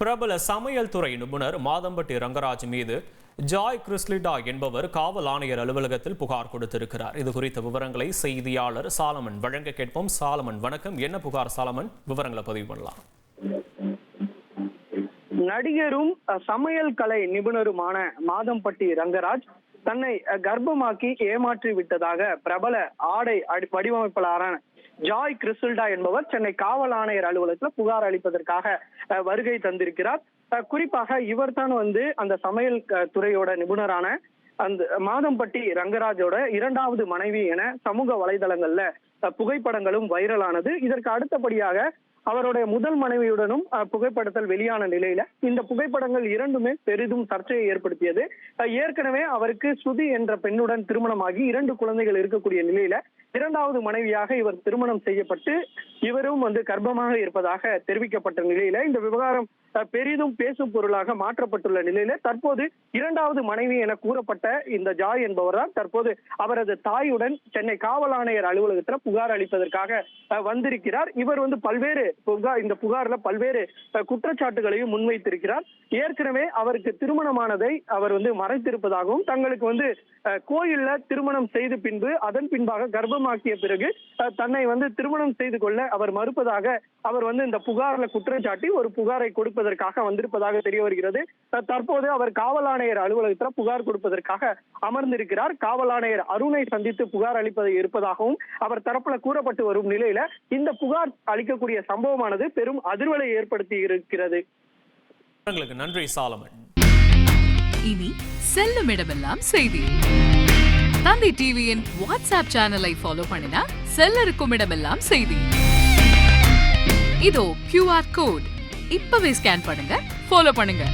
பிரபல சமையல் துறை நிபுணர் மாதம்பட்டி ரங்கராஜ் மீது ஜாய் கிறிஸ்லிடா என்பவர் காவல் ஆணையர் அலுவலகத்தில் புகார் கொடுத்திருக்கிறார். இது குறித்த விவரங்களை செய்தியாளர் சாலமன் வழங்க கேட்போம். சாலமன் வணக்கம். என்ன புகார் சாலமன்? விவரங்களை பதிவு பண்ணலாம். நடிகரும் சமையல் கலை நிபுணருமான மாதம்பட்டி ரங்கராஜ் தன்னை கர்ப்பமாக்கி ஏமாற்றி விட்டதாக பிரபல ஆடை வடிவமைப்பாளரான ஜாய் கிறிஸ்டல்டா என்பவர் சென்னை காவல் ஆணையர் அலுவலகத்தில் புகார் அளிப்பதற்காக அஹ், வருகை தந்திருக்கிறார். குறிப்பாக குறிப்பாக இவர்தான் வந்து அந்த சமையல் துறையோட நிபுணரான அந்த மாதம்பட்டி ரங்கராஜோட இரண்டாவது மனைவி என சமூக வலைதளங்கள்ல புகைப்படங்களும் வைரலானது. இதற்கு அடுத்தபடியாக அவருடைய முதல் மனைவியுடனும் புகைப்படத்தில் வெளியான நிலையில இந்த புகைப்படங்கள் இரண்டுமே பெரிதும் சர்ச்சையை ஏற்படுத்தியது. ஏற்கனவே அவருக்கு ஸ்ருதி என்ற பெண்ணுடன் திருமணமாகி இரண்டு குழந்தைகள் இருக்கக்கூடிய நிலையில இரண்டாவது மனைவியாக இவர் திருமணம் செய்யப்பட்டு இவரும் வந்து கர்ப்பமாக இருப்பதாக தெரிவிக்கப்பட்ட நிலையில இந்த விவகாரம் பெரிதும் பேசும் பொருளாக மாற்றப்பட்டுள்ள நிலையில தற்போது இரண்டாவது மனைவி என கூறப்பட்ட இந்த ஜாய் என்பவர் தான் தற்போது அவரது தாயுடன் சென்னை காவல் ஆணையர் அலுவலகத்தில் புகார் அளிப்பதற்காக வந்திருக்கிறார். இவர் வந்து பல்வேறு புகார் இந்த புகார்ல பல்வேறு குற்றச்சாட்டுகளையும் முன்வைத்திருக்கிறார். ஏற்கனவே அவருக்கு திருமணமானதை அவர் வந்து மறைத்திருப்பதாகவும் தங்களுக்கு வந்து அஹ், கோயில்ல திருமணம் செய்த பின்பு அதன் பின்பாக கர்ப்பமாக்கிய பிறகு தன்னை வந்து திருமணம் செய்து கொள்ள அவர் மறுப்பதாக அவர் வந்து இந்த புகார்ல குற்றச்சாட்டி ஒரு புகாரை கொடுப்பதற்காக வந்திருப்பதாக தெரிய வருகிறது. தற்போது அவர் காவல் ஆணையர் அலுவலகத்தில் புகார் கொடுப்பதற்காக அமர்ந்திருக்கிறார். காவல் ஆணையர் அருணை சந்தித்து புகார் அளிப்பது இருப்பதாகவும் அவர் தரப்புல கூறப்பட்டு வரும் நிலையில இந்த புகார் அளிக்கக்கூடிய சம்பவம் சம்பவமானது பெரும் அதிர்வலை ஏற்படுத்தி இருக்கிறது நன்றி சாலமன். இனி செல்லும் இடமெல்லாம் செய்தி. தந்தை டிவியின் வாட்ஸ்அப் சேனலை ஃபாலோ பண்ணினா செல்ல இருக்கும் இடமெல்லாம் செய்தி. இதோ கியூஆர் கோட் இப்பவே ஸ்கேன் பண்ணுங்க ஃபாலோ பண்ணுங்க.